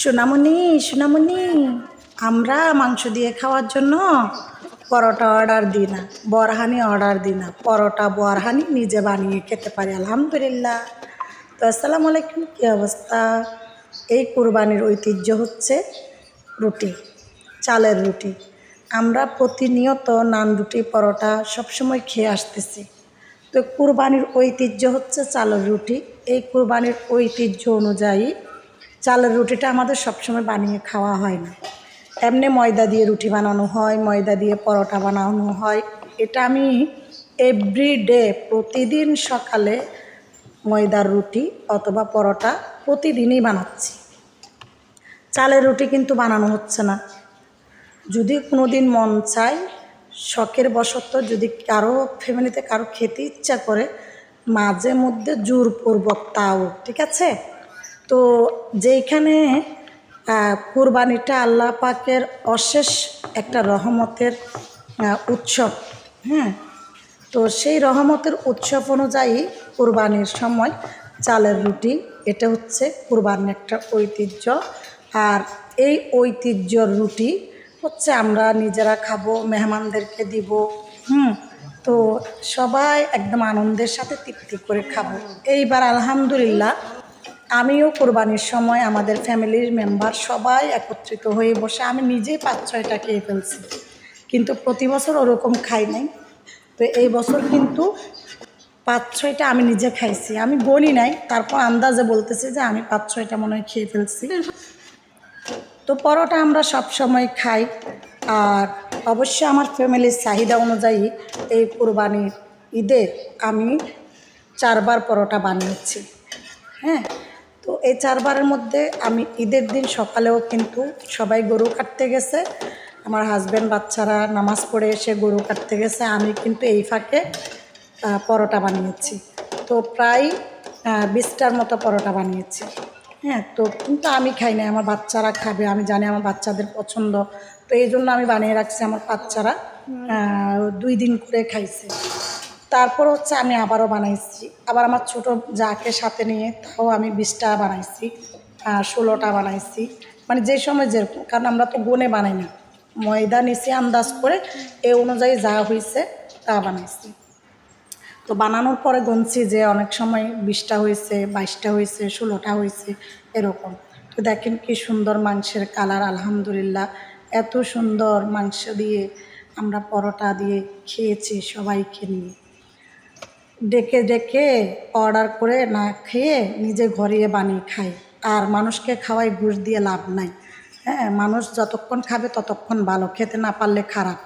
সোনামণি সোনামণি, আমরা মাংস দিয়ে খাওয়ার জন্য পরোটা অর্ডার দিই না, বরহানি অর্ডার দিই না। পরোটা, বরহানি নিজে বানিয়ে খেতে পারি, আলহামদুলিল্লাহ। তো আসসালামু আলাইকুম, কী অবস্থা? এই কুরবানির ঐতিহ্য হচ্ছে রুটি, চালের রুটি। আমরা প্রতিনিয়ত নান রুটি, পরোটা সবসময় খেয়ে আসতেছি। তো কুরবানির ঐতিহ্য হচ্ছে চালের রুটি। এই কুরবানির ঐতিহ্য অনুযায়ী চালের রুটিটা আমাদের সবসময় বানিয়ে খাওয়া হয় না। এমনি ময়দা দিয়ে রুটি বানানো হয়, ময়দা দিয়ে পরোটা বানানো হয়। এটা আমি এভরিডে প্রতিদিন সকালে ময়দার রুটি অথবা পরোটা প্রতিদিনই বানাচ্ছি। চালের রুটি কিন্তু বানানো হচ্ছে না। যদি কোনো দিন মন চায়, শখের বশত যদি কারও ফ্যামিলিতে কারও খেতে ইচ্ছা করে, মাঝে মধ্যে জোরপূর্বক তাও, ঠিক আছে? তো যেইখানে কুরবানিটা আল্লাহ পাকের অশেষ একটা রহমতের উৎসব হ্যাঁ? তো সেই রহমতের উৎসব অনুযায়ী কুরবানির সময় চালের রুটি, এটা হচ্ছে কুরবানির একটা ঐতিহ্য। আর এই ঐতিহ্যর রুটি হচ্ছে আমরা নিজেরা খাব, মেহমানদেরকে দিব, হুম? তো সবাই একদম আনন্দের সাথে তৃপ্তি করে খাব। এইবার আলহামদুলিল্লাহ আমিও কোরবানির সময় আমাদের ফ্যামিলির মেম্বার সবাই একত্রিত হয়ে বসে আমি নিজেই পাঁচ ছয়টা খেয়ে ফেলছি। কিন্তু প্রতি বছর ওরকম খাই নাই। তো এই বছর কিন্তু পাঁচ ছয়টা আমি নিজে খাইছি। আমি বলি নাই, তারপর আন্দাজে বলতেছি যে আমি পাঁচ ছয়টা মনে হয় খেয়ে ফেলছি। তো পরোটা আমরা সব সময় খাই। আর অবশ্য আমার ফ্যামিলির চাহিদা অনুযায়ী এই কোরবানির ঈদে আমি চারবার পরোটা বানিয়েছি। হ্যাঁ? তো এই চারবারের মধ্যে আমি ঈদের দিন সকালেও কিন্তু সবাই গরু কাটতে গেছে। আমার হাজব্যান্ড বাচ্চারা নামাজ পড়ে এসে গরু কাটতে গেছে। আমি কিন্তু এই ফাঁকে পরোটা বানিয়েছি। তো প্রায় বিশটার মতো পরোটা বানিয়েছি। হ্যাঁ তো কিন্তু আমি খাই না আমার বাচ্চারা খাবে। আমি জানি আমার বাচ্চাদের পছন্দ। তো এই জন্য আমি বানিয়ে রাখছি আমার বাচ্চারা। দুই দিন করে খাইছে। তারপর হচ্ছে আমি আবারও বানাইছি। আবার আমার ছোট যাকে সাথে নিয়ে তাও আমি বিশটা বানাইছি ষোলোটা বানাইছি। মানে যে সময় যেরকম, কারণ আমরা তো গুনে বানাই না। ময়দা নিছি আন্দাজ করে, এ অনুযায়ী যা হয়েছে তা বানাইছি। তো বানানোর পরে গুনছি যে অনেক সময় বিশটা হয়েছে বাইশটা হয়েছে ষোলোটা হয়েছে এরকম। তো দেখেন কি সুন্দর মাংসের কালার, আলহামদুলিল্লাহ। এত সুন্দর মাংস দিয়ে আমরা পরোটা দিয়ে খেয়েছি সবাইকে নিয়ে। ডেকে ডেকে অর্ডার করে না খেয়ে নিজে ঘরে বানিয়ে খাই। আর মানুষকে খাওয়াই ঘুষ দিয়ে লাভ নাই। হ্যাঁ মানুষ যতক্ষণ খাবে ততক্ষণ ভালো, খেতে না পারলে খারাপ।